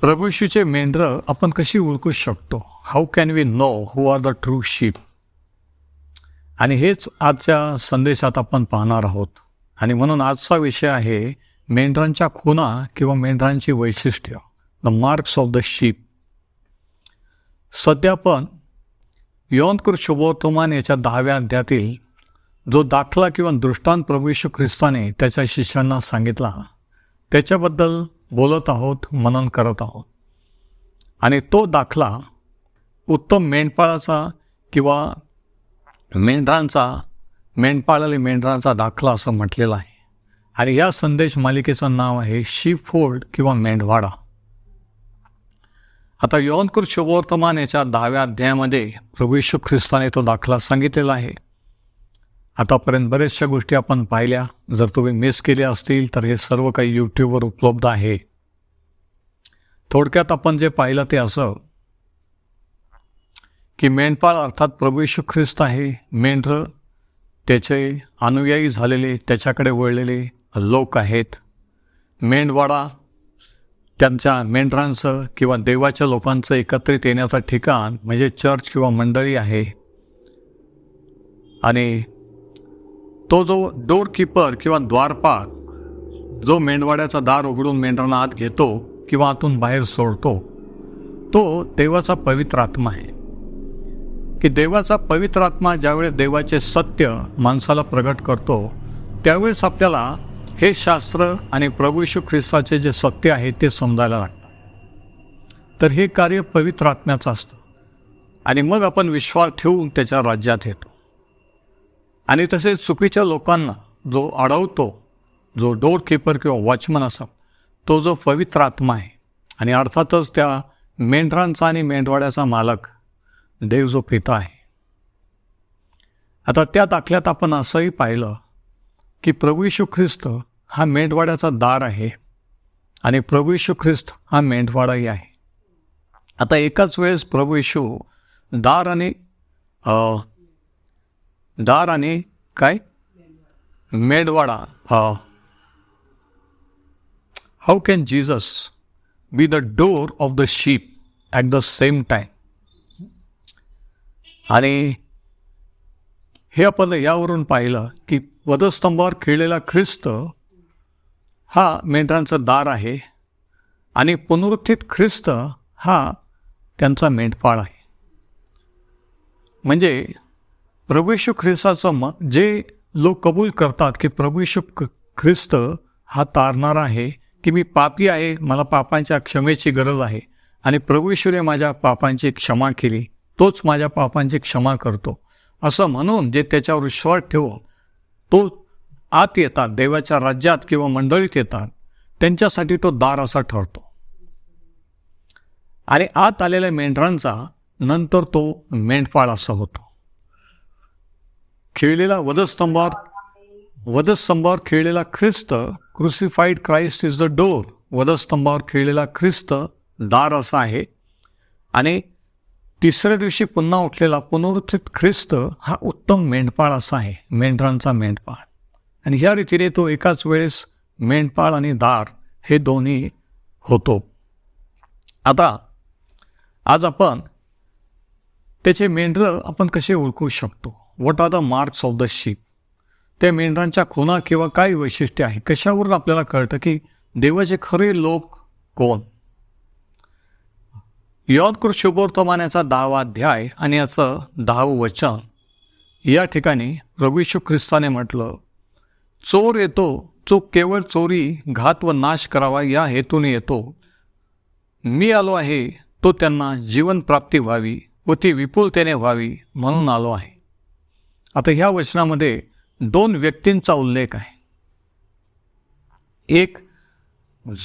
प्रभूशीचे मेंढरं आपण कशी ओळखू शकतो? How can we know who are the true sheep आणि हेच आजच्या संदेशात आपण पाहणार आहोत. आणि म्हणून आजचा विषय आहे मेंढरांच्या खुना किंवा मेंढरांची वैशिष्ट्य the marks of the sheep सध्या पण योनकृ शुभोत्तमान याच्या दहाव्या अध्यातील जो दाखला किंवा दृष्टांत प्रभू ख्रिस्ताने त्याच्या शिष्यांना सांगितला त्याच्याबद्दल बोलत आहोत मनन करत आहोत. आणि तो दाखला उत्तम मेंढपाळाचा किंवा मेंढरांचा मेंढपाळाले मेंढरांचा दाखला असं म्हटलेलं आहे. आणि या संदेश मालिकेचं नाव आहे शीप किंवा मेंढवाडा. आता यौनकृत शुभवर्तमान याच्या दहाव्या अध्यायामध्ये प्रभू यीशू ख्रिस्ताने तो दाखला सांगितलेला आहे. आतापर्यंत बऱ्याचशा गोष्टी आपण पाहिल्या. जर तुम्ही मिस केल्या असतील तर हे सर्व काही यूट्यूबवर उपलब्ध आहे. थोडक्यात आपण जे पाहिलं ते असं की मेंढपाळ अर्थात प्रभू ख्रिस्त आहे. मेंढर त्याचे अनुयायी झालेले त्याच्याकडे वळलेले लोक आहेत. मेंढवाडा त्यांच्या मेंढरांचं किंवा देवाच्या लोकांचं एकत्रित येण्याचं ठिकाण म्हणजे चर्च किंवा मंडळी आहे. आणि तो जो डोअरकीपर किंवा द्वारपाळ जो मेंढवाड्याचा दार उघडून मेंढरांना आत घेतो किंवा आतून बाहेर सोडतो तो देवाचा पवित्र आत्मा आहे. की देवाचा पवित्र आत्मा ज्यावेळेस देवाचे सत्य माणसाला प्रगट करतो त्यावेळेस आपल्याला हे शास्त्र आणि प्रभू ख्रिस्ताचे जे सत्य आहे ते समजायला लागतं. तर हे कार्य पवित्र आत्म्याचं असतं. आणि मग आपण विश्वास ठेवून त्याच्या राज्यात येतो. आणि तसेच चुकीच्या लोकांना जो अडवतो जो डोरकीपर किंवा वॉचमन असा तो जो पवित्र आत्मा आहे. आणि अर्थातच त्या मेंढरांचा आणि मेंढवाड्याचा मालक देव जो पिता आहे. आता त्या दाखल्यात आपण असंही पाहिलं की प्रभू यशू ख्रिस्त हा मेंढवाड्याचा दार आहे आणि प्रभू यशू ख्रिस्त हा मेंढवाडाही आहे. आता एकाच वेळेस प्रभू यशू दार आणि दार आणि काय? मेडवाडा हा. How can Jesus be the door of the sheep at the same time आणि हे आपण यावरून पाहिलं की वधस्तंभावर खेळलेला ख्रिस्त हा मेंढरांचा दार आहे आणि पुनरुत्थित ख्रिस्त हा त्यांचा मेंढपाळ आहे. म्हणजे प्रभू ख्रिस्ताचं म जे लोक कबूल करतात की प्रभू ख्रिस्त हा तारणारा आहे की मी पापी आहे मला पापांच्या क्षमेची गरज आहे आणि प्रभू माझ्या पापांची क्षमा केली तोच माझ्या पापांची क्षमा करतो. असं म्हणून जे त्याच्यावर विश्वास ठेवून तो आत येतात देवाच्या राज्यात किंवा मंडळीत येतात त्यांच्यासाठी तो दार असा ठरतो. आणि आत आलेल्या मेंढरांचा नंतर तो मेंढपाळ असा होतो. खेळलेला वधस्तंभावर वधस्तंभावर खेळलेला ख्रिस्त crucified Christ is the door वधस्तंभावर खेळलेला ख्रिस्त दार असा आहे. आणि तिसऱ्या दिवशी पुन्हा उठलेला पुनरुत्थित ख्रिस्त हा उत्तम मेंढपाळ असा आहे मेंढरांचा मेंढपाळ. आणि ह्या रीतीने तो एकाच वेळेस मेंढपाळ आणि दार हे दोन्ही होतो. आता आज आपण त्याचे मेंढरं आपण कसे ओळखू शकतो? What are the marks of the sheep. त्या मेंढरांच्या खुना किंवा काय वैशिष्ट्य आहे कशावरून आपल्याला कळतं की देवाचे खरे लोक कोण? यॉदकृत शुभवर्तमानाचा दहावा अध्याय आणि याचं दहावं वचन. या ठिकाणी प्रभू ख्रिस्ताने म्हटलं चोर येतो जो केवळ चोरी घात व नाश करावा या हेतूने येतो. मी आलो आहे तो त्यांना जीवनप्राप्ती व्हावी व ती विपुलतेने व्हावी म्हणून आलो आहे. आता ह्या वचनामध्ये दोन व्यक्तींचा उल्लेख आहे. एक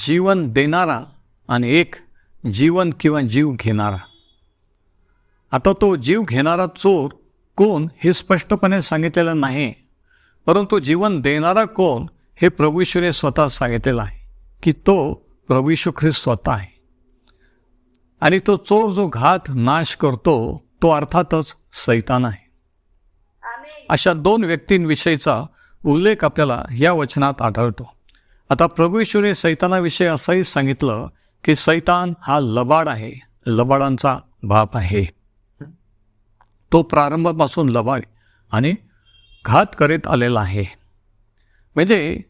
जीवन देणारा आणि एक जीवन किंवा जीव घेणारा. आता तो जीव घेणारा चोर कोण हे स्पष्टपणे सांगितलेलं नाही परंतु जीवन देणारा कोण हे प्रभूश्वरे स्वतः सांगितलेलं आहे की तो प्रभूशू ख्रिस्त स्वतः आहे. आणि तो चोर जो घात नाश करतो तो अर्थातच सैतान आहे. अशा दोन व्यक्तींविषयीचा उल्लेख आपल्याला या वचनात आढळतो. आता प्रभू सैतानाविषयी असंही सांगितलं की सैतान हा लबाड आहे. लबाडांचा बाप आहे. तो प्रारंभापासून लबाड आणि घात करीत आलेला आहे. म्हणजे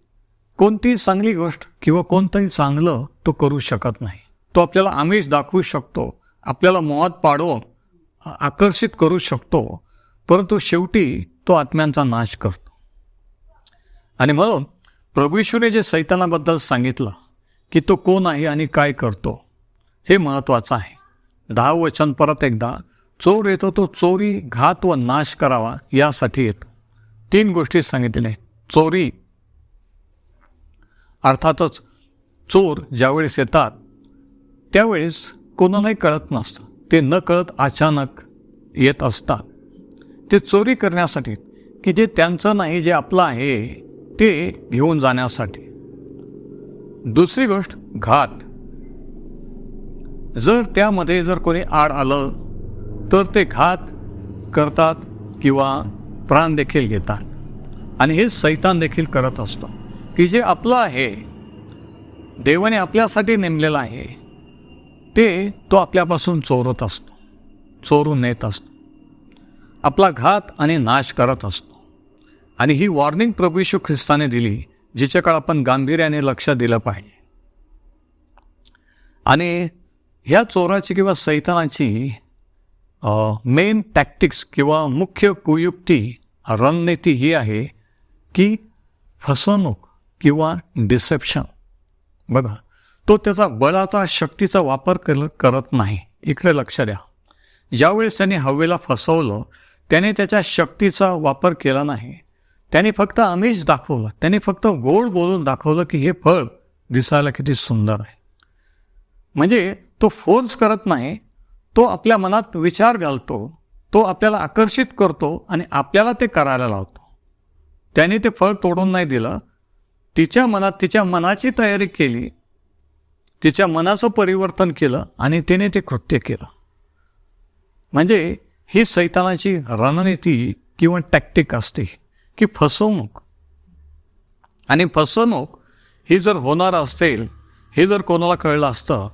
कोणतीही चांगली गोष्ट किंवा कोणतंही चांगलं तो करू शकत नाही. तो आपल्याला आमिष दाखवू शकतो. आपल्याला मोहात पाडून आकर्षित करू शकतो. परंतु शेवटी तो आत्म्यांचा नाश करतो. आणि म्हणून प्रभूशूने जे सैतानाबद्दल सांगितलं की तो कोण आहे आणि काय करतो हे महत्त्वाचं आहे. दहा वचन परत एकदा चोर येतो तो चोरी घात व नाश करावा यासाठी येतो. तीन गोष्टी सांगितले चोरी अर्थातच चोर ज्यावेळेस येतात त्यावेळेस कोणालाही कळत नसतं. ते न कळत अचानक येत असतात. ते चोरी करण्यासाठी की जे त्यांचं नाही जे आपलं आहे ते घेऊन जाण्यासाठी. दुसरी गोष्ट घात. जर त्यामध्ये जर कोणी आड आलं तर ते घात करतात किंवा प्राण देखील घेतात. आणि हे सैतान देखील करत असतो की जे आपलं आहे देवाने आपल्यासाठी नेमलेलं आहे ते तो आपल्यापासून चोरत असतो चोरून नेत असतो. आपला घात आणि नाश करत असतो. आणि ही वॉर्निंग प्रभू यशू ख्रिस्ताने दिली जिच्याकडे आपण गांभीर्याने लक्ष दिलं पाहिजे. आणि ह्या चोराची किंवा सैतानाची मेन टॅक्टिक्स किंवा मुख्य कुयुक्ती रणनीती ही आहे की फसवणूक किंवा डिसेप्शन बघा तो त्याचा बळाचा शक्तीचा वापर कर करत नाही. इकडे लक्ष द्या. ज्यावेळेस त्यांनी हवेला फसवलं त्याने त्याच्या शक्तीचा वापर केला नाही. त्याने फक्त आमिष दाखवलं. त्याने फक्त गोड बोलून दाखवलं की हे फळ दिसायला किती सुंदर आहे. म्हणजे तो फोर्स करत नाही तो आपल्या मनात विचार घालतो तो आपल्याला आकर्षित करतो आणि आपल्याला ते करायला लावतो. त्याने ते फळ तोडून नाही दिलं. तिच्या मनात तिच्या मनाची तयारी केली. तिच्या मनाचं परिवर्तन केलं आणि तिने ते कृत्य केलं. म्हणजे ही सैतानाची रणनीती किंवा टॅक्टिक असते की फसवणूक. आणि फसवणूक ही जर होणार असेल हे जर कोणाला कळलं असतं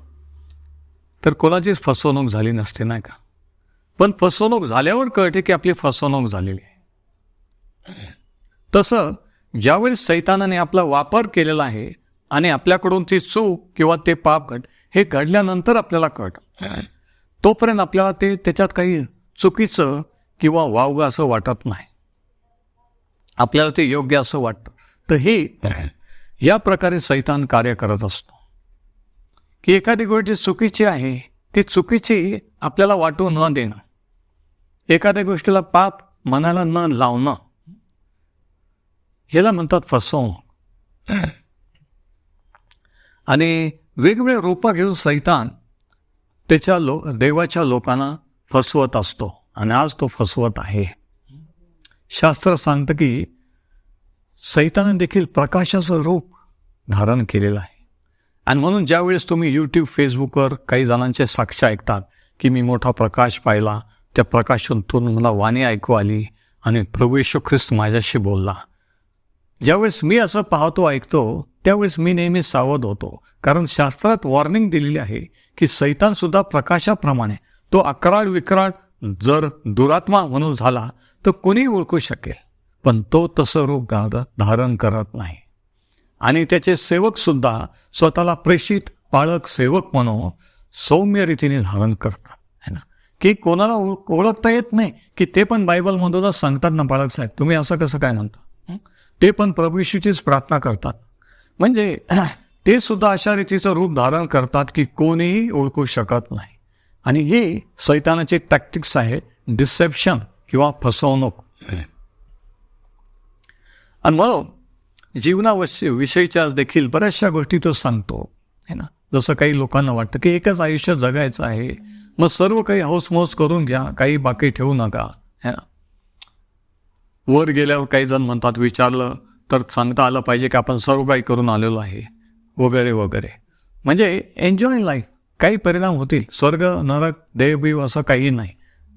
तर कोणाचीच फसवणूक झाली नसते नाही का? पण फसवणूक झाल्यावर कळते की आपली फसवणूक झालेली आहे. तसं ज्यावेळी सैतानाने आपला वापर केलेला आहे आणि आपल्याकडून ती चूक किंवा ते पापघट हे घडल्यानंतर आपल्याला कळतं. तोपर्यंत आपल्याला ते त्याच्यात काही चुकीचं किंवा वावगं असं वाटत नाही. आपल्याला ते योग्य असं वाटतं. तर हे या प्रकारे सैतान कार्य करत असतो. की एखादी गोष्ट चुकीची आहे ती चुकीची आपल्याला वाटू न देणं. एखाद्या गोष्टीला पाप मनाला न लावणं. ह्याला म्हणतात फसवणूक. आणि वेगवेगळे रूपं घेऊन सैतान त्याच्या लो देवाच्या लोकांना फसवत असतो. आणि आज तो फसवत आहे. शास्त्र सांगतं की सैताने देखील प्रकाशाचं रूप धारण केलेलं आहे. आणि म्हणून ज्यावेळेस तुम्ही यूट्यूब फेसबुकवर काही जणांचे साक्ष ऐकतात की मी मोठा प्रकाश पाहिला त्या प्रकाशातून मला वाणी ऐकू आली आणि प्रभू येशू ख्रिस्त माझ्याशी बोलला. ज्यावेळेस मी असं पाहतो ऐकतो त्यावेळेस मी नेहमी सावध होतो. कारण शास्त्रात वॉर्निंग दिलेली आहे की सैतानसुद्धा प्रकाशाप्रमाणे तो अकराळ विक्राळ जर दुरात्मा म्हणून झाला तर कोणी ओळखू शकेल. पण तो तसं रूप धारण करत नाही. आणि त्याचे सेवकसुद्धा स्वतःला प्रेषित पाळक सेवक म्हणून सौम्य रीतीने धारण करतात है ना? की कोणाला ओळखता येत नाही की ते पण बायबलमधूनच सांगतात ना पाळक साहेब तुम्ही असं कसं काय म्हणता? ते पण प्रभूशीचीच प्रार्थना करतात. म्हणजे ते सुद्धा अशा रीतीचं रूप धारण करतात की कोणीही ओळखू शकत नाही. आणि ही सैतानाचे टॅक्टिक्स आहे डिसेप्शन किंवा फसवणूक. आणि म्हणून जीवनावश्य विषयीच्या देखील बऱ्याचशा गोष्टी तो सांगतो. है ना? जसं काही लोकांना वाटतं की एकच आयुष्य जगायचं आहे मग सर्व काही हौसमौस करून घ्या काही बाकी ठेवू नका. है ना? वर गेल्यावर काही जण म्हणतात विचारलं तर सांगता आलं पाहिजे की आपण सर्व काही करून आलेलो आहे. वगैरे वगैरे. म्हणजे एन्जॉय लाईफ काही परिणाम होतील. स्वर्ग नरक देवबीव असं काही नाही.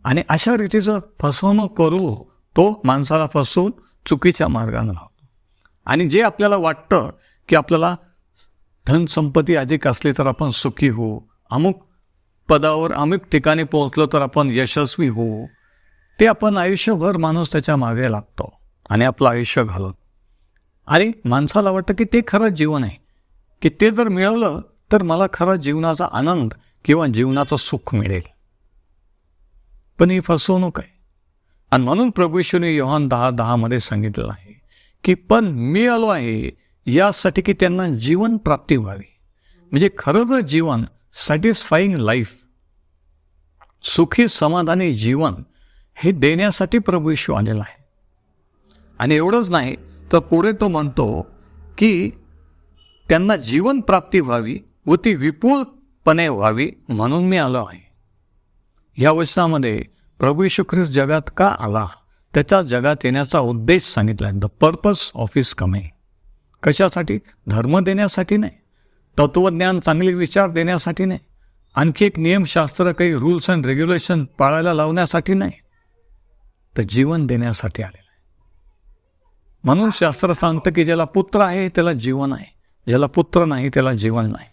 आणि अशा रीतीचं फसवणूक करू तो माणसाला फसवून चुकीच्या मार्गाने लावतो. आणि जे आपल्याला वाटतं की आपल्याला धनसंपत्ती अधिक असली तर आपण सुखी होऊ. अमुक पदावर अमुक ठिकाणी पोहोचलो तर आपण यशस्वी होऊ. ते आपण आयुष्यभर माणूस त्याच्यामागे लागतो आणि आपलं आयुष्य घालत आणि माणसाला वाटतं की ते खरंच जीवन आहे. की ते जर मिळवलं तर मला खरं जीवनाचा आनंद किंवा जीवनाचं सुख मिळेल. पण ही फसवणूक आहे. आणि म्हणून प्रभू योहान दहा दहामध्ये सांगितलेलं आहे की पण मी आलो आहे यासाठी की त्यांना जीवन प्राप्ती व्हावी. म्हणजे खरं तर जीवन सॅटिस्फाईंग लाईफ सुखी समाधानी जीवन हे देण्यासाठी प्रभू येशू आलेला आहे. आणि एवढंच नाही तर पुढे तो म्हणतो की त्यांना जीवन प्राप्ती व्हावी व ती विपुलपणे व्हावी म्हणून मी आलो आहे. या वर्षामध्ये प्रभू यशू ख्रिस्त जगात का आला? त्याच्या जगात येण्याचा उद्देश सांगितला आहे. The purpose of his coming कशासाठी? धर्म देण्यासाठी नाही. तत्त्वज्ञान चांगले विचार देण्यासाठी नाही. आणखी एक नियमशास्त्र काही रूल्स अँड रेग्युलेशन पाळायला लावण्यासाठी नाही. तर जीवन देण्यासाठी आलेलं आहे. म्हणून शास्त्र सांगतं की ज्याला पुत्र आहे त्याला जीवन आहे. ज्याला पुत्र नाही त्याला जीवन नाही.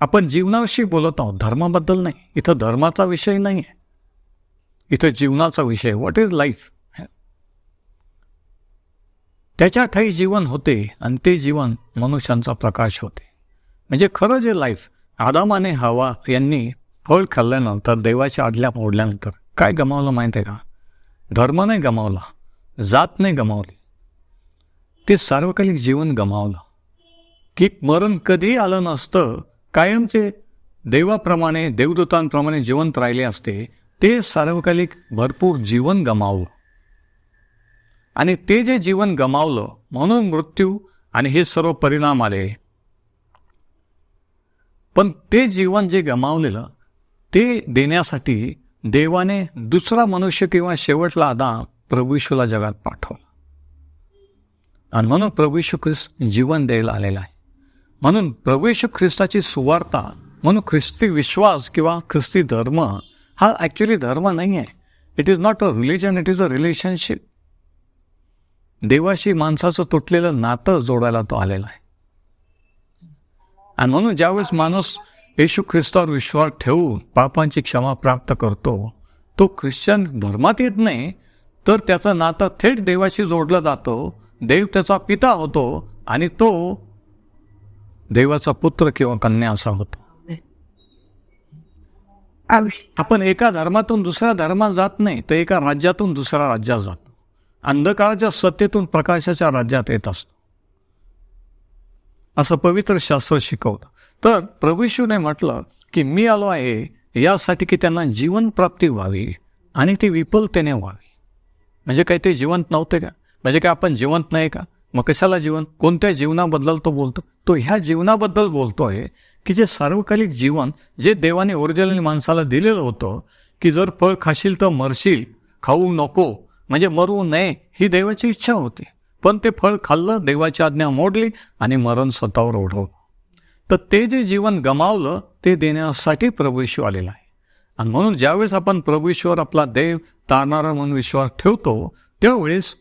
आपण जीवनाविषयी बोलत आहोत. धर्माबद्दल नाही. इथं धर्माचा विषय नाही आहे. इथं जीवनाचा विषय व्हॉट इज लाईफ त्याच्या ठाई जीवन होते आणि ते जीवन मनुष्यांचा प्रकाश होते. म्हणजे खरं जे लाईफ आदामाने हवा यांनी फळ खाल्ल्यानंतर देवाच्या आडल्या मोडल्यानंतर काय गमावलं माहीत आहे का? धर्म नाही गमावला. जात नाही गमावली. ते सार्वकालिक जीवन गमावलं. की मरण कधी आलं नसतं कायमचे देवाप्रमाणे देवदूतांप्रमाणे जिवंत राहिले असते ते सार्वकालिक भरपूर जीवन गमावलं. आणि ते जे जीवन गमावलं म्हणून मृत्यू आणि हे सर्व परिणाम आले. पण ते जीवन जे गमावलेलं ते देण्यासाठी देवाने दुसरा मनुष्य किंवा शेवटला आदा प्रभूशूला जगात पाठवला. आणि म्हणून प्रभूशू ख्रिस्त जीवन द्यायला आलेला आहे. म्हणून प्रभूशू ख्रिस्ताची सुवार्ता म्हणून ख्रिस्ती विश्वास किंवा ख्रिस्ती धर्म हा ॲक्च्युली धर्म नाही आहे it is not a religion it is a relationship देवाशी माणसाचं तुटलेलं नातं जोडायला तो आलेला आहे. आणि म्हणून ज्यावेळेस माणूस येशू ख्रिस्तावर विश्वास ठेवून पापांची क्षमा प्राप्त करतो तो ख्रिश्चन धर्मात येत नाही तर त्याचं नातं थेट देवाशी जोडलं जातं देव त्याचा पिता होतो आणि तो देवाचा पुत्र किंवा कन्या असा होतो. आपण एका धर्मातून दुसऱ्या धर्मात जात नाही तर एका राज्यातून दुसऱ्या राज्यात जातो. अंधकाराच्या सत्तेतून प्रकाशाच्या राज्यात येत असतो. असं पवित्र शास्त्र शिकवलं तर प्रभूशूने म्हटलं की मी आलो आहे यासाठी की त्यांना जीवन प्राप्ती व्हावी आणि ती विपुलतेने व्हावी. म्हणजे काय ते जिवंत नव्हते का? म्हणजे काय आपण जिवंत नाही का? मग कशाला जीवन? कोणत्या जीवनाबद्दल तो बोलतो? तो ह्या जीवनाबद्दल बोलतो आहे की जे सार्वकालिक जीवन जे देवाने ओरिजिनल माणसाला दिलेलं होतं की जर फळ खाशील तर मरशील खाऊ नको म्हणजे मरू नये ही देवाची इच्छा होती. पण ते फळ खाल्लं देवाची आज्ञा मोडली आणि मरण स्वतःवर ओढवलं. तर ते जे जीवन गमावलं ते देण्यासाठी प्रभू येशू आलेला आहे. आणि म्हणून ज्यावेळेस आपण प्रभू ईश्वर आपला देव तारणारा म्हणून विश्वास ठेवतो त्यावेळेस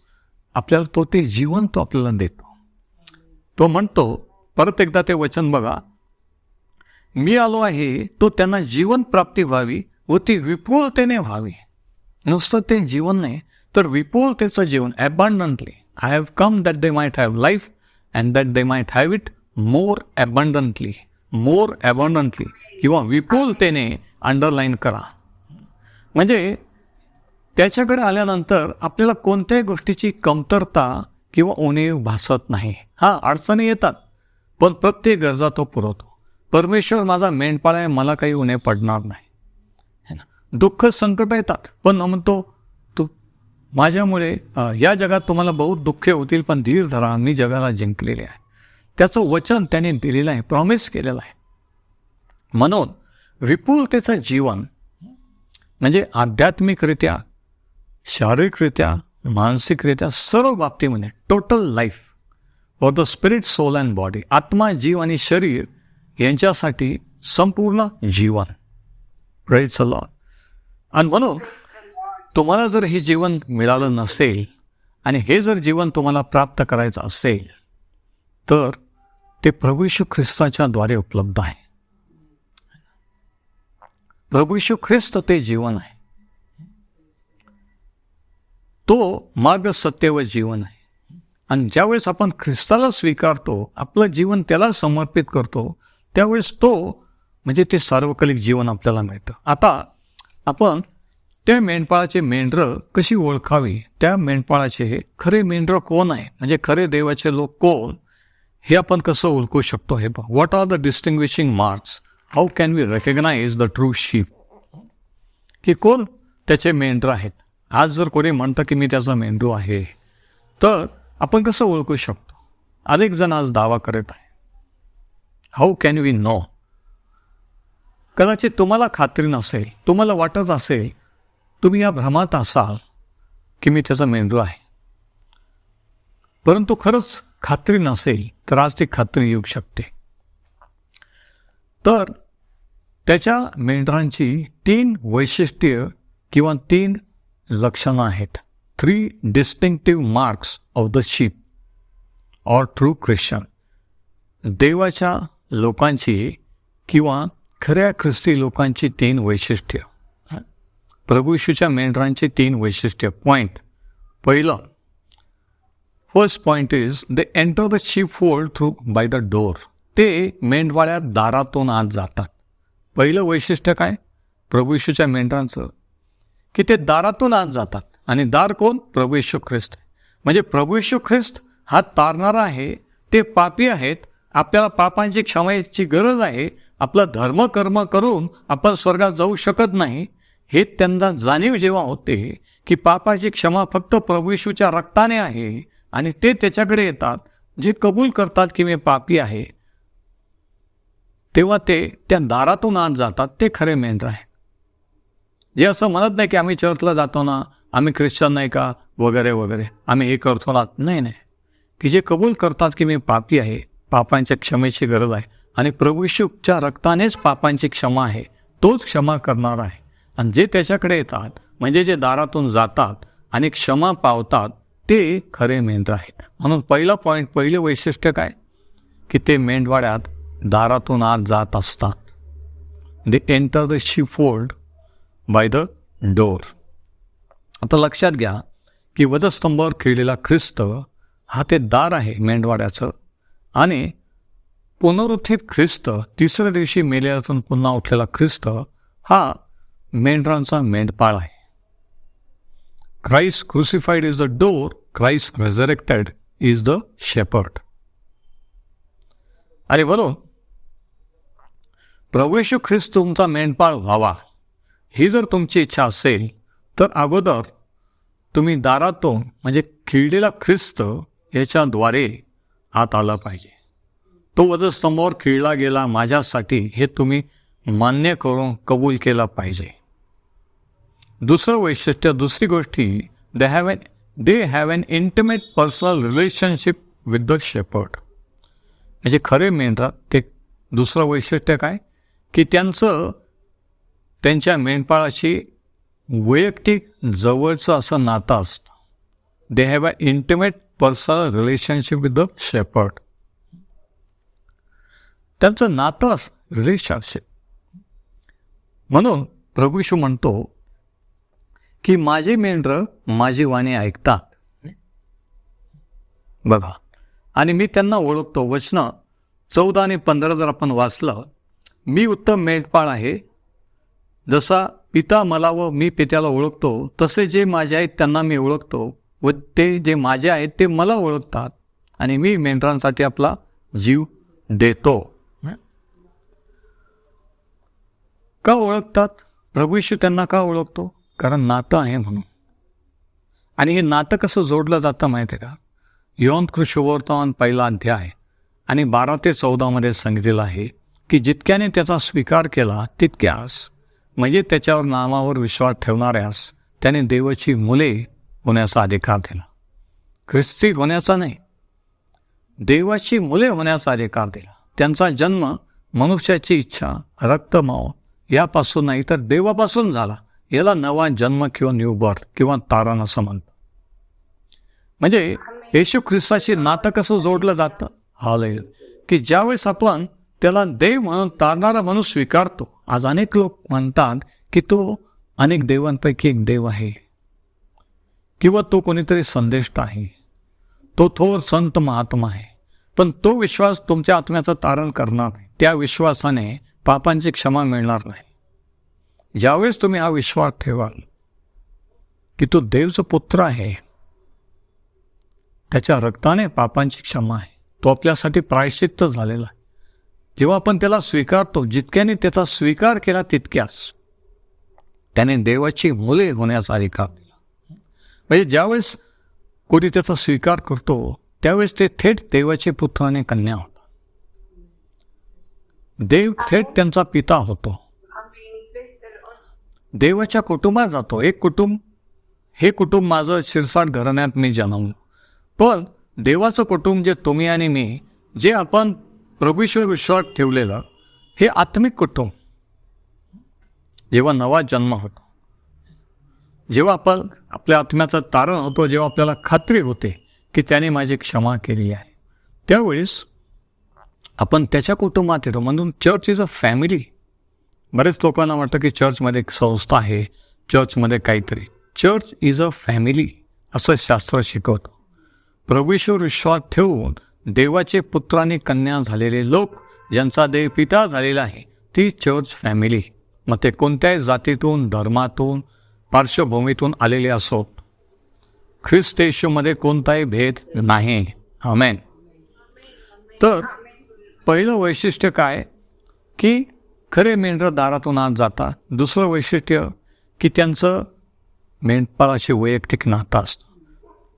आपल्याला तो ते जीवन तो आपल्याला देतो. तो म्हणतो परत एकदा ते वचन बघा. मी आलो आहे तो त्यांना जीवन प्राप्ती व्हावी व ती विपुलतेने व्हावी. नुसतं ते जीवन नाही तर विपुलतेचं जीवन abundantly I have come that they might have life and that they might have it more abundantly more abundantly किंवा विपुलतेने अंडरलाईन करा. म्हणजे त्याच्याकडे आल्यानंतर आपल्याला कोणत्याही गोष्टीची कमतरता किंवा उणीव भासत नाही. हा अडचणी येतात पण प्रत्येक गरजा तो पुरवतो. परमेश्वर माझा मेंढपाळ आहे मला काही उणे पडणार नाही. है ना? दुःख संकट येतात पण म्हणतो तू माझ्यामुळे या जगात तुम्हाला बहुत दुःखे होतील पण धीर धरा मी जगाला जिंकलेले आहे. त्याचं वचन त्याने दिलेलं आहे प्रॉमिस केलेलं आहे. म्हणून विपुलतेचं जीवन म्हणजे आध्यात्मिकरित्या शारीरिकरित्या मानसिकरित्या सर्व बाबतीमध्ये total life for the spirit soul and body आत्मा जीव आणि शरीर यांच्यासाठी संपूर्ण जीवन. प्रेज लॉर्ड आणि म्हणून तुम्हाला जर हे जीवन मिळालं नसेल आणि हे जर जीवन तुम्हाला प्राप्त करायचं असेल तर ते प्रभू येशू ख्रिस्ताच्या द्वारे उपलब्ध आहे. प्रभू येशू ख्रिस्त ते जीवन आहे. तो मार्ग सत्य व जीवन आहे. आणि ज्यावेळेस आपण ख्रिस्ताला स्वीकारतो आपलं जीवन त्याला समर्पित करतो त्यावेळेस तो म्हणजे ते सार्वकालिक जीवन आपल्याला मिळतं. आता आपण त्या मेंढपाळाचे मेंढरं कशी ओळखावी? त्या मेंढपाळाचे खरे मेंढरं कोण आहे? म्हणजे खरे देवाचे लोक कोण? हे आपण कसं ओळखू शकतो? हे पहा. What are the distinguishing marks how can we recognise the true sheep की कोण? त्याचे मेंढरं आहेत. आज जर कोणी म्हणतं की मी त्याचा मेंदू आहे तर आपण कसं ओळखू शकतो? अनेक जण आज दावा करत आहे हाऊ कॅन वी नो कदाचित तुम्हाला खात्री नसेल तुम्हाला वाटत असेल तुम्ही या भ्रमात असाल की मी त्याचा मेंदू आहे. परंतु खरंच खात्री नसेल तर आज ती खात्री येऊ शकते. तर त्याच्या मेंढरांची तीन वैशिष्ट्य किंवा तीन लक्षणं आहेत. Three distinctive marks of the sheep or true Christian देवाच्या लोकांची किंवा खऱ्या ख्रिस्ती लोकांची तीन वैशिष्ट्य. प्रभूशूच्या मेंढरांची तीन वैशिष्ट्य. पॉईंट पहिलं. First point is they enter the sheepfold through by the door ते मेंढवाळ्या दारातून आत जातात. पहिलं वैशिष्ट्य काय? प्रभूशूच्या मेंढरांचं की ते दारातून आत जातात. आणि दार कोण? प्रभू येशू ख्रिस्त. म्हणजे प्रभू येशू ख्रिस्त हा तारणारा आहे ते पापी आहेत आपल्याला पापांची क्षमाची गरज आहे आपलं धर्मकर्म करून आपण स्वर्गात जाऊ शकत नाही. हे त्यांना जाणीव जेव्हा होते की पापाची क्षमा फक्त प्रभूशूच्या रक्ताने आहे आणि ते त्याच्याकडे येतात जे कबूल करतात की मी पापी आहे तेव्हा ते त्या दारातून आत जातात ते खरे मेंढर आहे जे असं म्हणत नाही की आम्ही चर्चला जातो ना आम्ही ख्रिश्चन नाही का वगैरे वगैरे. आम्ही हे करतो ना. नाही नाही. की जे कबूल करतात की मी पापी आहे पापांच्या क्षमेची गरज आहे. आणि प्रभू रक्तानेच पापांची क्षमा आहे तोच क्षमा करणार आहे. आणि जे त्याच्याकडे येतात म्हणजे जे दारातून जातात आणि क्षमा पावतात ते खरे मेंढर आहेत. म्हणून पहिला पॉईंट पहिले वैशिष्ट्य काय? की ते मेंढवाड्यात दारातून आत जात असतात. They enter the sheepfold by the door आता लक्षात घ्या की वधस्तंभावर खेळलेला ख्रिस्त हा ते दार आहे मेंढवाड्याचं. आणि पुनरुत्थित ख्रिस्त तिसऱ्या दिवशी मेल्यातून पुन्हा उठलेला ख्रिस्त हा मेंढरांचा मेंढपाळ आहे. Christ crucified is the door Christ resurrected is the shepherd आणि म्हणून प्रवेशू ख्रिस्त तुमचा मेंढपाळ व्हावा. ही जर तुमची इच्छा असेल तर अगोदर तुम्ही दारातून म्हणजे खिळलेला ख्रिस्त याच्याद्वारे आत आला पाहिजे. तो वधस्तंभावर खिळला गेला माझ्यासाठी हे तुम्ही मान्य करून कबूल केला पाहिजे. दुसरं वैशिष्ट्य दुसरी गोष्टी they have an they have an intimate personal relationship with the shepherd म्हणजे खरे मेंढरा ते दुसरं वैशिष्ट्य काय? की त्यांचं त्यांच्या मेंढपाळाशी वैयक्तिक जवळचं असं नातं असतं. They have a intimate personal relationship with the shepherd त्यांचं नातं असं रिलेशनशिप म्हणून प्रभूशू म्हणतो की माझे मेंढरं माझी वाणी ऐकतात. बघा. आणि मी त्यांना ओळखतो. वचनं चौदा आणि पंधरा जर आपण वाचलं मी उत्तम मेंढपाळ आहे जसा पिता मला व मी पित्याला ओळखतो तसे जे माझे आहेत त्यांना मी ओळखतो व ते जे माझे आहेत ते मला ओळखतात आणि मी मेंढरांसाठी आपला जीव देतो. का ओळखतात? प्रभूशी त्यांना का ओळखतो? कारण नातं आहे म्हणून. आणि हे नातं कसं जोडलं जातं माहिती आहे का? यौन कृष्णवर्तमान पहिला अध्याय आणि बारा ते चौदामध्ये सांगितलेलं आहे की जितक्याने त्याचा स्वीकार केला तितक्यास म्हणजे त्याच्यावर नामावर विश्वास ठेवणाऱ्यास त्याने देवाची मुले होण्याचा अधिकार दिला. ख्रिस्ती होण्याचा नाही. देवाची मुले होण्याचा अधिकार दिला. त्यांचा जन्म मनुष्याची इच्छा रक्तमाव यापासून नाही तर देवापासून झाला. याला नवा जन्म किंवा न्यू बर्थ किंवा तारण असं म्हणतं म्हणजे येशू ख्रिस्ताशी नातं कसं जोडलं जातं? हा की ज्यावेळेस आपण त्याला देव म्हणून तारणारा म्हणून स्वीकारतो आज अनेक लोक म्हणतात की तो अनेक देवांपैकी एक देव आहे. किंवा तो कोणीतरी संदेष्ट आहे. तो थोर संत महात्मा आहे. पण तो विश्वास तुमच्या आत्म्याचं तारण करणार नाही. त्या विश्वासाने पापांची क्षमा मिळणार नाही. ज्यावेळेस तुम्ही हा विश्वास ठेवाल की तो देवचा पुत्र आहे त्याच्या रक्ताने पापांची क्षमा आहे. तो आपल्यासाठी प्रायश्चित्त झालेला आहे. जेव्हा आपण त्याला स्वीकारतो जितक्याने त्याचा स्वीकार केला तितक्याच. त्याने देवाची मुले होण्याचा अधिकार दिला. म्हणजे ज्यावेळेस कोणी त्याचा स्वीकार करतो त्यावेळेस ते थेट देवाचे पुत्र आणि कन्या होतात. देव थेट त्यांचा पिता होतो. देवाच्या कुटुंबात जातो. एक कुटुंब हे कुटुंब माझं शिरसाट घराण्यात मी जन्मलो. पण देवाचं कुटुंब जे तुम्ही आणि मी जे आपण प्रभूश्वर विश्वास ठेवलेलं हे आत्मिक कुटुंब. जेव्हा नवा जन्म होतो जेव्हा आपण आपल्या आत्म्याचं तारण होतो जेव्हा आपल्याला खात्री होते की त्याने माझी क्षमा केली आहे त्यावेळेस आपण त्याच्या कुटुंबात येतो. म्हणून चर्च इज अ फॅमिली बरेच लोकांना वाटतं की चर्चमध्ये एक संस्था आहे चर्चमध्ये काहीतरी. चर्च इज अ फॅमिली असं शास्त्र शिकवतं. प्रभूश्वर विश्वास ठेवून देवाचे पुत्र आणि कन्या झालेले लोक ज्यांचा देव पिता झालेला आहे ती चर्च फॅमिली मग ते कोणत्याही जातीतून धर्मातून पार्श्वभूमीतून आलेले असोत. ख्रिस्त येशूमध्ये कोणताही भेद नाही. हमेन तर पहिलं वैशिष्ट्य काय? की खरे मेंढर दारातून आत जातात. दुसरं वैशिष्ट्य की त्यांचं मेंढपाळाशी वैयक्तिक नातं असतं.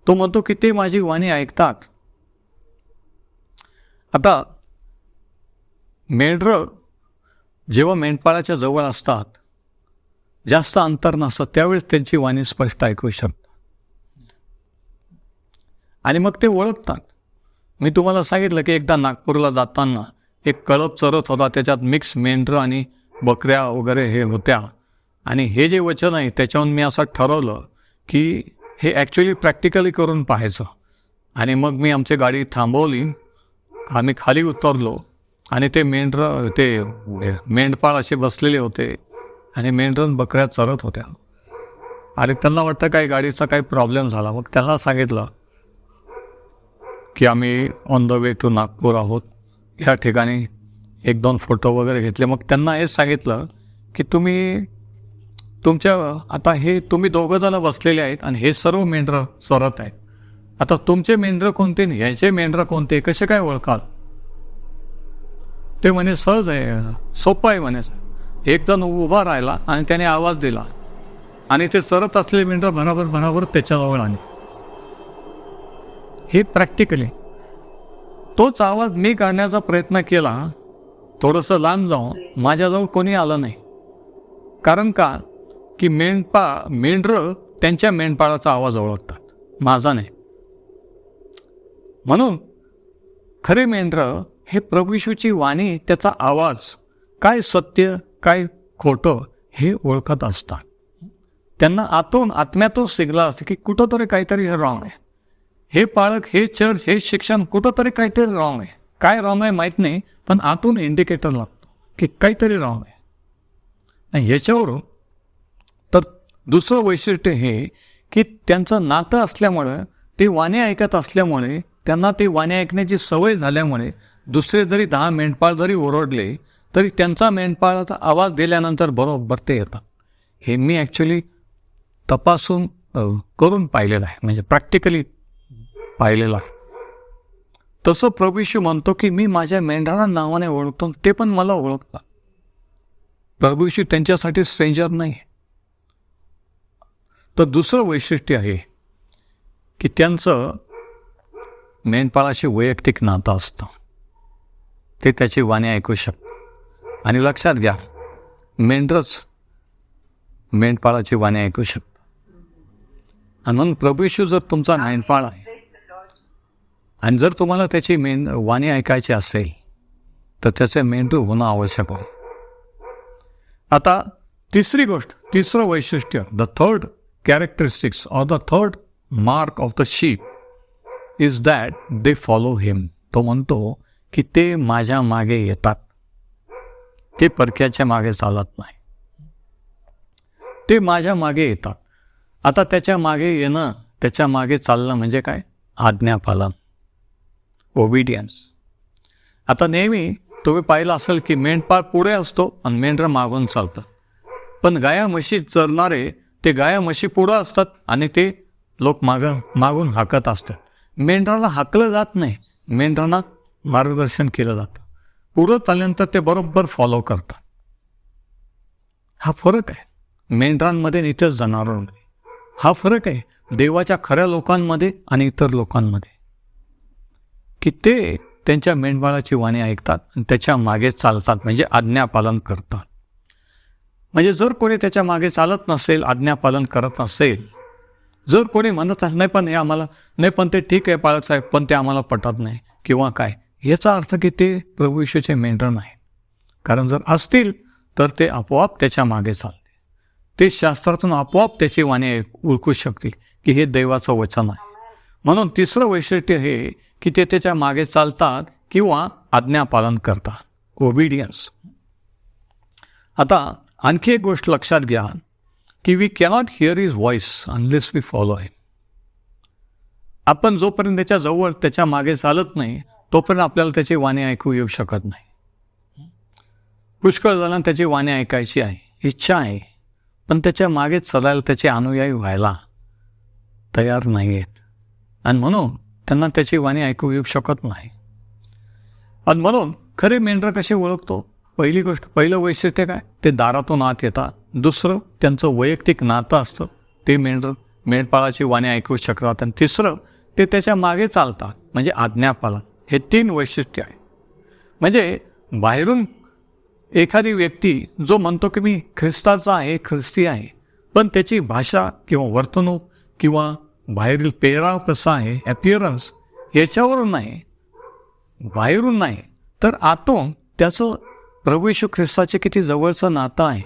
तो म्हणतो की ते माझी वाणी ऐकतात. आता मेंढरं जेव्हा मेंढपाळाच्या जवळ असतात जास्त अंतर नसतं त्यावेळेस त्यांची वाणी स्पष्ट ऐकू शकतात. आणि मग ते ओळखतात. मी तुम्हाला सांगितलं की एकदा नागपूरला जाताना एक कळप चरत होता त्याच्यात मिक्स मेंढरं आणि बकऱ्या वगैरे हे होत्या. आणि हे जे वचन आहे त्याच्याहून मी असं ठरवलं की हे ॲक्च्युली प्रॅक्टिकली करून पाहायचं. आणि मग मी आमची गाडी थांबवली. आम्ही खाली उतरलो आणि ते मेंढर ते मेंढपाळ असे बसलेले होते आणि मेंढरन बकऱ्या चरत होत्या. आणि त्यांना वाटतं काही गाडीचा काही प्रॉब्लेम झाला. मग त्यांना सांगितलं की आम्ही on the way to Nagpur आहोत. ह्या ठिकाणी एक दोन फोटो वगैरे घेतले. मग त्यांना हेच सांगितलं की तुम्ही तुमच्या आता हे तुम्ही दोघंजणं बसलेले आहेत आणि हे सर्व मेंढरं चरत आहेत. आता तुमचे मेंढरं कोणते नाही ह्याचे मेंढरं कोणते? कसे काय ओळखाल? ते म्हणे सहज आहे सोपं आहे म्हणे. एक जण उभा राहिला आणि त्याने आवाज दिला. आणि ते चरत असलेले मेंढरं भराभर भराभर त्याच्याजवळ आले. हे प्रॅक्टिकली तोच आवाज मी काढण्याचा प्रयत्न केला. थोडंसं लांब जाऊन माझ्याजवळ कोणी आलं नाही. कारण का? की मेंढपा मेंढरं त्यांच्या मेंढपाळाचा आवाज ओळखतात. माझा नाही. म्हणून खरे मेंढरं हे प्रभूशूची वाणी त्याचा आवाज काय सत्य काय खोटं हे ओळखत असतात. त्यांना आतून आत्म्यातून सिगला असते की कुठंतरी काहीतरी हे रॉंग आहे. हे पालक हे चर्च हे शिक्षण कुठंतरी काहीतरी रॉंग आहे. काय रॉंग आहे माहीत नाही पण आतून इंडिकेटर लागतो की काहीतरी रॉंग आहे. आणि ह्याच्यावरून तर दुसरं वैशिष्ट्य हे की त्यांचं नातं असल्यामुळं ते वाणी ऐकत असल्यामुळे त्यांना ते वाणे ऐकण्याची सवय झाल्यामुळे दुसरे जरी दहा मेंढपाळ जरी ओरडले तरी त्यांचा मेंढपाळाचा आवाज दिल्यानंतर बरोबर ते येतात. हे मी ॲक्च्युली तपासून करून पाहिलेलं आहे. म्हणजे प्रॅक्टिकली पाहिलेलं आहे. तसं प्रभूशी म्हणतो की मी माझ्या मेंढाना नावाने ओळखतो ते पण मला ओळखतात. प्रभूशी त्यांच्यासाठी स्ट्रेंजर नाही. तर दुसरं वैशिष्ट्य आहे की त्यांचं मेंढपाळाशी वैयक्तिक नातं असतं. ते त्याची वाणी ऐकू शकतं आणि लक्षात घ्या मेंढरच मेंढपाळाची वाणी ऐकू शकतं. आणि म्हणून प्रभूशू जर तुमचा मेंढपाळ आहे आणि जर तुम्हाला त्याची मेंढ वाणी ऐकायची असेल तर त्याचे मेंढू होणं आवश्यक आहे. आता तिसरी गोष्ट तिसरं वैशिष्ट्य the third characteristics or the third mark of the sheep is that they follow him तो म्हणतो की ते माझ्या मागे येतात. ते परक्याच्या मागे चालत नाही. ते माझ्या मागे येतात. आता त्याच्यामागे येणं त्याच्यामागे चालणं म्हणजे काय? आज्ञापालन. ओबिडियन्स आता नेहमी तुम्ही पाहिलं असेल की मेंढपाळ पुढे असतो आणि मेंढरं मागून चालतं. पण गाया म्हशी चरणारे ते गाया म्हशी पुढं असतात आणि ते लोक मागं मागून हाकत असतात. मेंढराला हाकलं जात नाही. मेंढरांना मार्गदर्शन केलं जातं. पुढं चालल्यानंतर ते बरोबर फॉलो करतात. हा फरक आहे. मेंढरांमध्ये आणि इतर जनावरांमध्ये. हा फरक आहे. देवाच्या खऱ्या लोकांमध्ये आणि इतर लोकांमध्ये. की ते त्यांच्या मेंढबाळाची वाणी ऐकतात आणि त्याच्यामागे चालतात म्हणजे आज्ञापालन करतात. म्हणजे जर कोणी त्याच्यामागे चालत नसेल आज्ञापालन करत नसेल जर कोणी म्हणत असेल नाही पण हे आम्हाला नाही पण ते ठीक आहे पाळत पण ते आम्हाला पटत नाही. किंवा काय? याचा अर्थ की ते प्रभू येशूचे मेंढर नाही. कारण जर असतील तर ते आपोआप त्याच्यामागे चालते ते शास्त्रातून आपोआप त्याची वाणी ओळखू शकतील की हे दैवाचं वचन आहे. म्हणून तिसरं वैशिष्ट्य हे की ते त्याच्यामागे चालतात किंवा आज्ञापालन करतात. ओबिडियन्स आता आणखी एक गोष्ट लक्षात घ्या. की we cannot hear his voice unless we follow आहे आपण जोपर्यंत त्याच्याजवळ त्याच्यामागे चालत नाही तोपर्यंत आपल्याला त्याची वाणी ऐकू येऊ शकत नाही. पुष्कळ जणांना त्याची वाणी ऐकायची आहे इच्छा आहे पण त्याच्यामागे चालायला त्याचे अनुयायी व्हायला तयार नाही आहेत आणि म्हणून त्यांना त्याची वाणी ऐकू येऊ शकत नाही. आणि म्हणून खरे मेंढर कसे ओळखतो? पहिली गोष्ट पहिलं वैशिष्ट्य काय? ते दारातून आत येतात. दुसरं त्यांचं वैयक्तिक नातं असतं. ते मेंढर मेंढपाळाची वाणी ऐकू शकतात. आणि तिसरं ते त्याच्यामागे चालतात. म्हणजे आज्ञापालन. हे तीन वैशिष्ट्य आहे. म्हणजे बाहेरून एखादी व्यक्ती जो म्हणतो की मी ख्रिस्ताचा आहे ख्रिस्ती आहे पण त्याची भाषा किंवा वर्तणूक किंवा बाहेरील पेहराव कसा आहे ॲपिअरन्स याच्यावरून नाही बाहेरून नाही तर आतून त्याचं प्रभू येशू ख्रिस्ताचे किती जवळचं नातं आहे.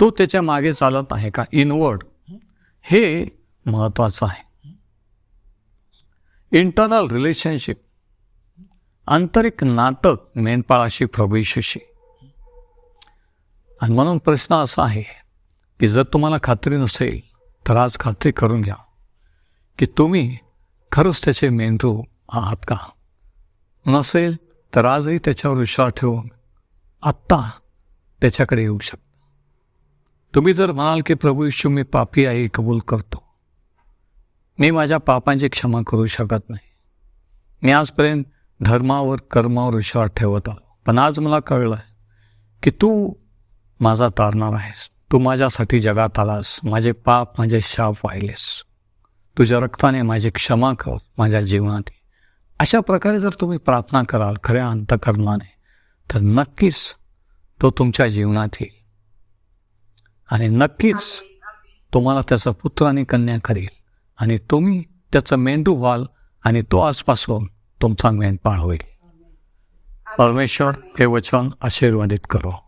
तो त्याच्यामागे चालत आहे का? इनवर्ड हे महत्त्वाचं आहे. इंटरनल रिलेशनशिप आंतरिक नाटक मेंढपाळाशी प्रभू येशूशी. आणि म्हणून प्रश्न असा आहे की जर तुम्हाला खात्री नसेल तर आज खात्री करून घ्या की तुम्ही खरंच त्याचे मेंदू आहात का? नसेल तर आजही त्याच्यावर विश्वास ठेवून आत्ता त्याच्याकडे येऊ शकता. तुम्ही जर म्हणाल की प्रभू यशू मी पापी आहे कबूल करतो. मी माझ्या पापांची क्षमा करू शकत नाही. मी आजपर्यंत धर्मावर कर्मावर विश्वास ठेवत आलो. पण आज मला कळलं की तू माझा तारणार आहेस. तू माझ्यासाठी जगात आलास. माझे पाप माझे शाप वाहिलेस. तुझ्या रक्ताने माझी क्षमा कर. माझ्या जीवनात ये. अशा प्रकारे जर तुम्ही प्रार्थना कराल खऱ्या अंतकरणाने तर नक्कीच तो तुमच्या जीवनात येईल. आणि नक्कीच तुम्हाला त्याचा पुत्र आणि कन्या करेल. आणि तुम्ही त्याचं मेंदू व्हाल आणि तो आजपासून तुमचा मेंढपाळ होईल. परमेश्वर हे वचन आशीर्वादित करो.